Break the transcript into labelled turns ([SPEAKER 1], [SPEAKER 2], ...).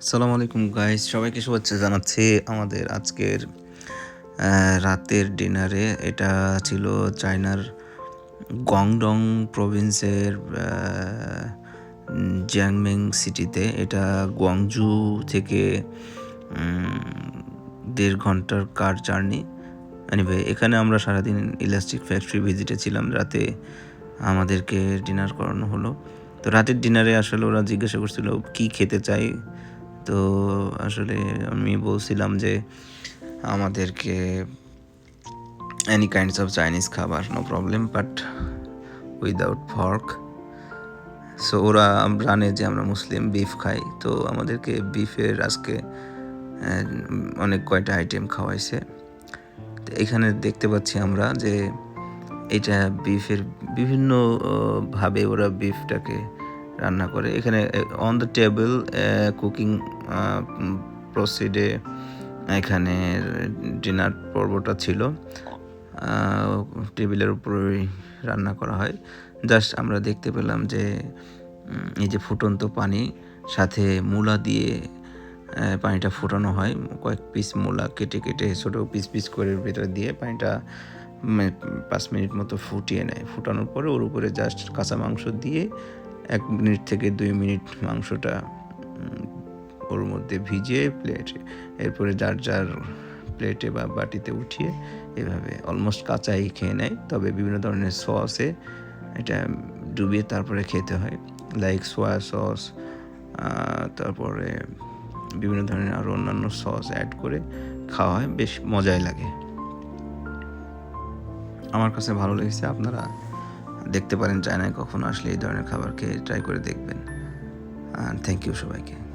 [SPEAKER 1] আসসালামু আলাইকুম গাইস সবাইকে শুভেচ্ছা জানাচ্ছি আমাদের আজকের রাতের ডিনারে। এটা ছিল চায়নার গংডং প্রভিন্সের জিয়াংমিং সিটিতে। এটা গুয়াংজু থেকে দেড় ঘণ্টার কার জার্নি। এনিওয়ে এখানে আমরা সারাদিন ইলাস্টিক ফ্যাক্টরি ভিজিটে ছিলাম। রাতে আমাদেরকে ডিনার করানো হলো। তো রাতের ডিনারে আসলে ওরা জিজ্ঞাসা করছিল, কি খেতে চাই? তো আসলে আমি বলছিলাম যে আমাদেরকে এনি কাইন্ডস অফ চাইনিজ খাবার no problem but without fork so ওরা জানে যে আমরা মুসলিম বিফ খাই। তো আমাদেরকে বিফের আজকে অনেক কয়টা আইটেম খাওয়াইছে। তো এখানে দেখতে পাচ্ছি আমরা যে এটা বিফের বিভিন্ন আহ, ভাবে ওরা বিফটাকে রান্না করে। এখানে অন দ্য টেবিল কুকিং প্রসিডে এখানে ডিনার পর্বটা ছিল। টেবিলের উপরেই রান্না করা হয়। জাস্ট আমরা দেখতে পেলাম যে এই যে ফুটন্ত পানি, সাথে মূলা দিয়ে পানিটা ফোটানো হয়। কয়েক পিস মূলা কেটে কেটে ছোটো পিস পিস করে ভেতরে দিয়ে পানিটা পাঁচ মিনিট মতো ফুটিয়ে নেয়। ফুটানোর পরে ওর উপরে জাস্ট কাঁচা মাংস দিয়ে এক মিনিট থেকে দুই মিনিট মাংসটা ওর মধ্যে ভিজিয়ে প্লেটে, এরপরে যার যার প্লেটে বা বাটিতে উঠিয়ে এভাবে অলমোস্ট কাঁচাই খেয়ে নেয়। তবে বিভিন্ন ধরনের সসে এটা ডুবিয়ে তারপরে খেতে হয় লাইক সোয়া সস তারপরে বিভিন্ন ধরনের আরও অন্যান্য সস অ্যাড করে খাওয়া হয়, বেশ মজাই লাগে। আমার কাছে ভালো লেগেছে, আপনারা দেখতে পারেন চায়নায় কখনো আসলে এই ধরনের খাবার খেয়ে ট্রাই করে দেখবেন। থ্যাংক ইউ সবাইকে।